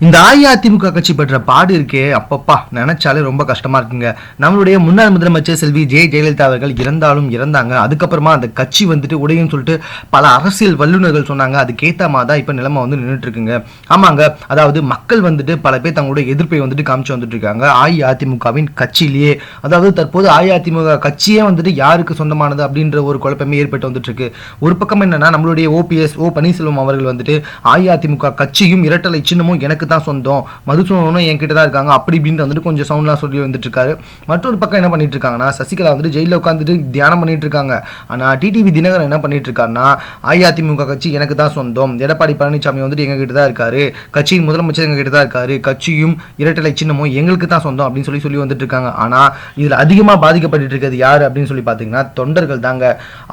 இந்த அஇஅதிமுக கட்சி பெற்ற பாடு இருக்கே அப்பப்பா. நினைச்சாலே ரொம்ப கஷ்டமா இருக்குங்க. நம்மளுடைய முன்னாள் முதலமைச்சர் செல்வி ஜெய ஜெயலலிதா அவர்கள் இறந்தாலும் இறந்தாங்க. அதுக்கப்புறமா அந்த கட்சி வந்துட்டு உடையும் சொல்லிட்டு பல அரசியல் வல்லுநர்கள் சொன்னாங்க. அதுக்கேத்த மாதிரி தான் இப்ப நிலைமை வந்து நின்றுட்டு இருக்குங்க ஆமாங்க. அதாவது மக்கள் வந்துட்டு பல பேர் தங்களுடைய எதிர்ப்பை வந்துட்டு காமிச்சு வந்துட்டு இருக்காங்க அஇஅதிமுகவின் கட்சியிலேயே. அதாவது தற்போது அஇஅதிமுக கட்சியே வந்துட்டு யாருக்கு சொந்தமானது அப்படின்ற ஒரு குழப்பமே ஏற்பட்டு வந்துட்டு இருக்கு ஒரு பக்கம் என்னன்னா நம்மளுடைய ஓபிஎஸ் ஓ. பன்னீர்செல்வம் அவர்கள் வந்துட்டு அஇஅதிமுக கட்சியும் இரட்டலை சின்னமும் எனக்கு தான் சொந்தம். மதுசூதனும் என்கிட்ட தான் இருக்காங்க. அப்படி இப்படின்ட்டு வந்துட்டு கொஞ்சம் சவுண்ட்லாம் சொல்லி வந்துட்டு இருக்காரு மற்றொரு பக்கம் என்ன பண்ணிட்டு இருக்காங்கன்னா சசிகலா வந்துட்டு ஜெயிலில் உட்காந்துட்டு தியானம் பண்ணிட்டு இருக்காங்க ஆனா டிடிவி தினகரன் என்ன பண்ணிட்டு இருக்காருன்னா அஇஅதிமுக கட்சி எனக்கு தான் சொந்தம். எடப்பாடி பழனிசாமி வந்துட்டு எங்ககிட்ட தான் இருக்காரு. கட்சியின் முதலமைச்சர் எங்ககிட்ட தான் இருக்காரு. கட்சியும் இரட்டலை சின்னமும் எங்களுக்கு தான் சொந்தம் அப்படின்னு சொல்லி சொல்லி வந்துட்டு இருக்காங்க ஆனா இதுல அதிகமா பாதிக்கப்பட்டு இருக்கிறது யாரு அப்படின்னு சொல்லி பாத்தீங்கன்னா தொண்டர்கள் தாங்க.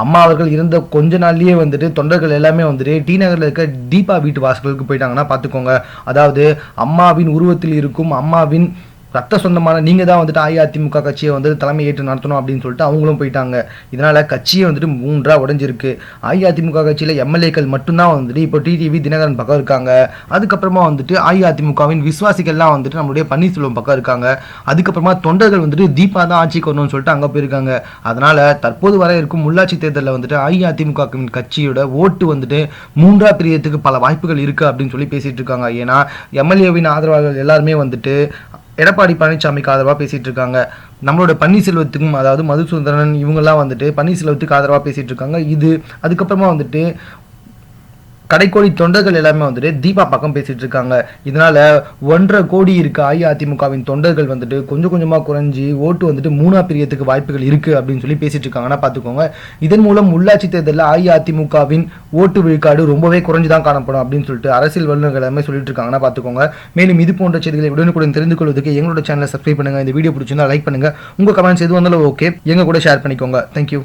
அம்மா அவர்கள் இருந்த கொஞ்ச நாள்லயே வந்துட்டு தொண்டர்கள் எல்லாமே வந்துட்டு டி நகர்ல இருக்க தீபா வீட்டு வாசல்களுக்கு போயிட்டாங்கன்னா பாத்துக்கோங்க. அதாவது அம்மாவின் உருவத்தில் இருக்கும் அம்மாவின் ரத்த சொந்தமான நீங்கள் தான் வந்துட்டு அஇஅதிமுக கட்சியை வந்து தலைமை ஏற்று நடத்தணும் அப்படின்னு சொல்லிட்டு அவங்களும் போயிட்டாங்க. இதனால் கட்சியே வந்துட்டு மூன்றாக உடைஞ்சிருக்கு. அஇஅதிமுக கட்சியில் எம்எல்ஏக்கள் மட்டும்தான் வந்துட்டு இப்போ டிடிவி தினகரன் பக்கம் இருக்காங்க. அதுக்கப்புறமா வந்துட்டு அஇஅதிமுகவின் விசுவாசிகள்லாம் வந்துட்டு நம்மளுடைய பன்னீர்செல்வம் பக்கம் இருக்காங்க. அதுக்கப்புறமா தொண்டர்கள் வந்துட்டு தீபா தான் ஆட்சிக்கு வரணும்னு சொல்லிட்டு அங்கே போயிருக்காங்க. அதனால் தற்போது வர இருக்கும் உள்ளாட்சி தேர்தலில் வந்துட்டு அஇஅதிமுக கட்சியோட ஓட்டு வந்துட்டு மூன்றா பிரியத்துக்கு பல வாய்ப்புகள் இருக்குது அப்படின்னு சொல்லி பேசிகிட்டு இருக்காங்க. ஏன்னா எம்எல்ஏவின் ஆதரவாளர்கள் எல்லாருமே வந்துட்டு எடப்பாடி பழனிசாமிக்கு ஆதரவாக பேசிகிட்டு இருக்காங்க. நம்மளோட பன்னீர்செல்வத்துக்கும் அதாவது மதுசூந்தரன் இவங்கெல்லாம் வந்துட்டு பன்னீர்செல்வத்துக்கு ஆதரவாக பேசிகிட்டு இருக்காங்க. இது அதுக்கப்புறமா வந்துட்டு கடைக்கோடி தொண்டர்கள் எல்லாமே வந்துட்டு தீபா பக்கம் பேசிட்டு இருக்காங்க. இதனால ஒன்றரை கோடி இருக்க அஇஅதிமுகவின் தொண்டர்கள் வந்துட்டு கொஞ்சம் கொஞ்சமா குறைஞ்சி ஓட்டு வந்துட்டு மூணா பிரியத்துக்கு வாய்ப்புகள் இருக்கு அப்படின்னு சொல்லி பேசிட்டு இருக்காங்கன்னா பாத்துக்கோங்க இதன் மூலம் உள்ளாட்சி தேர்தலில் அஇஅதிமுகவின் ஓட்டு விழுக்காடு ரொம்பவே குறைஞ்சுதான் காணப்படும் அப்படின்னு சொல்லிட்டு அரசியல் வல்லுநர்கள் எல்லாமே சொல்லிட்டு இருக்காங்கன்னா பாத்துக்கோங்க மேலும் இது போன்ற செய்திகளை உடனுக்குடன் தெரிந்து கொள்வதற்கு எங்களோட சேனலை சப்ஸ்கிரைப் பண்ணுங்க. இந்த வீடியோ பிடிச்சிருந்தா லைக் பண்ணுங்க. உங்க கமெண்ட்ஸ் எது வந்தாலும் ஓகே எங்க கூட ஷேர் பண்ணிக்கோங்க. தேங்க்யூ